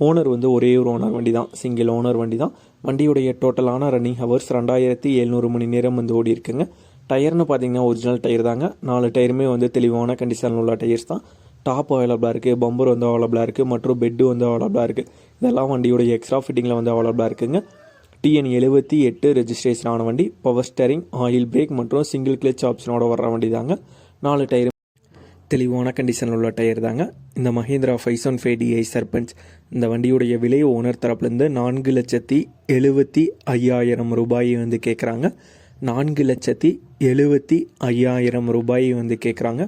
Owner வந்து ஒரே ஒரு ஓனர் வண்டி தான் சிங்கிள் ஓனர் வண்டி தான் வண்டியுடைய டோட்டலான ரன்னிங் ஹவர்ஸ் ரெண்டாயிரத்தி எழுநூறு மணி நேரம் வந்து ஓடி இருக்குங்க. டயர்னு பார்த்தீங்கன்னா ஒரிஜினல் டயர் தாங்க. நாலு டயருமே வந்து தெளிவான கண்டிஷனில் உள்ள டயர்ஸ் தான். டாப் அவைலபிளாக இருக்குது பம்பர் வந்து அவைலபிளாக இருக்குது மற்றும் பெட்டு வந்து அவைலபிளாக இருக்குது இதெல்லாம் வண்டியுடைய எக்ஸ்ட்ரா ஃபிட்டிங்கில் வந்து அவைலபிளாக இருக்குங்க. டிஎன் எழுபத்தி எட்டு ரெஜிஸ்ட்ரேஷன் ஆன வண்டி. பவர் ஸ்டேரிங் ஆயில் பிரேக் மற்றும் சிங்கிள் கிளச் ஆப்ஷனோட வர்ற வண்டி தாங்க நாலு டயர் தெளிவான கண்டிஷனில் உள்ள டயர் தாங்க. இந்த Mahindra five one five DI Sarpanch இந்த வண்டியுடைய விலை ஓனர் தரப்புலேருந்து நான்கு லட்சத்தி எழுபத்தி ஐயாயிரம் ரூபாயை வந்து கேட்குறாங்க நான்கு லட்சத்தி எழுபத்தி ஐயாயிரம் ரூபாயை வந்து கேட்குறாங்க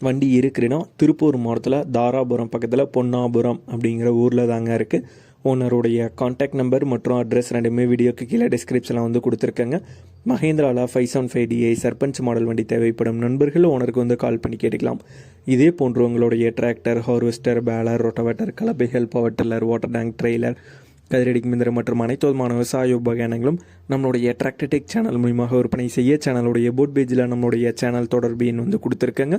வண்டி இருக்குதுன்னா திருப்பூர் மாவட்டத்தில் தாராபுரம் பக்கத்தில் பொன்னாபுரம் அப்படிங்கிற ஊரில் தாங்க இருக்குது ஓனருடைய காண்டாக்ட் நம்பர் மற்றும் அட்ரஸ் ரெண்டுமே வீடியோக்கு கீழே டிஸ்கிரிப்ஷனில் வந்து கொடுத்துருக்கேங்க. மஹேந்திராவில் five seven five DI Sarpanch model வண்டி தேவைப்படும் நண்பர்கள் ஓனருக்கு வந்து கால் பண்ணி கேட்டுக்கலாம். இதே போன்று உங்களுடைய tractor harvester baler rotavator கலப்பைகள் power tiller water tank trailer கதிரடிக்கு மிந்திர மற்றும் அனைத்து விதமான விவசாய உபகரணங்களும் நம்மளுடைய டிராக்டர்டெக் சேனல் மூலியமாக விற்பனை செய்ய சேனலுடைய போட் பேஜில் நம்மளுடைய சேனல் தொடர்பு எண் வந்து கொடுத்துருக்கேங்க.